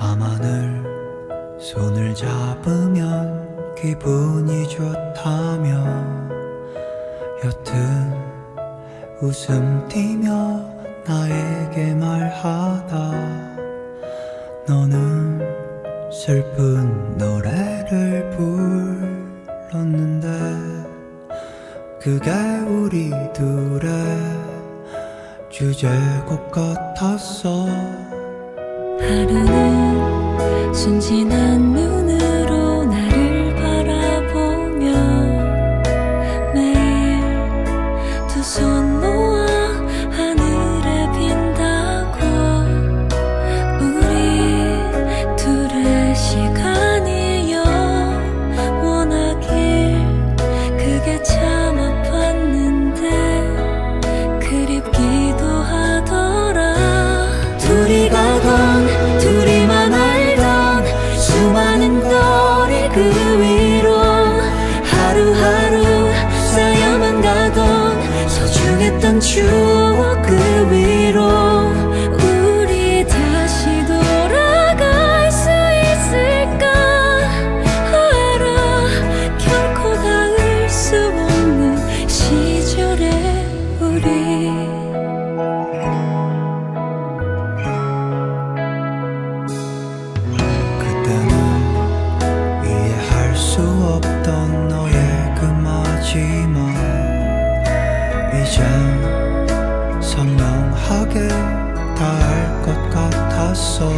밤하늘 손을 잡으면 기분이 좋다며 여튼 웃음 띠며 나에게 말하다. 너는 슬픈 노래를 불렀는데 그게 우리 둘의 주제곡 같았어 하루는 순진한 눈으로 나를 바라보며 매일 두 손 모아 하늘에 빈다고 우리 둘의 시간이 영원하길 그게 참 아팠는데 그립기 소중했던 추억 그 위로 우리 다시 돌아갈 수 있을까? 알아 결코 닿을 수 없는 시절의 우리. 그때는 이해할 수 없던 너의 그 마지막 이젠 선명하게 다 알 것 같았어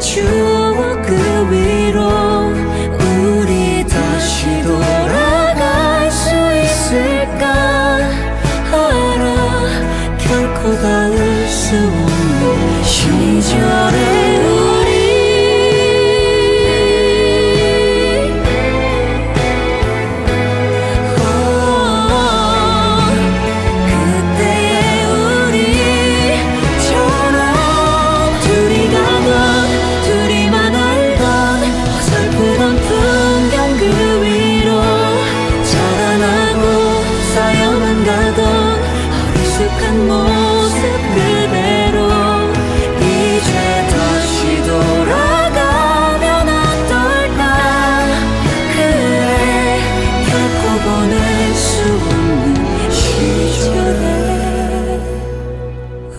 chúa cứ việc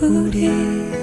우리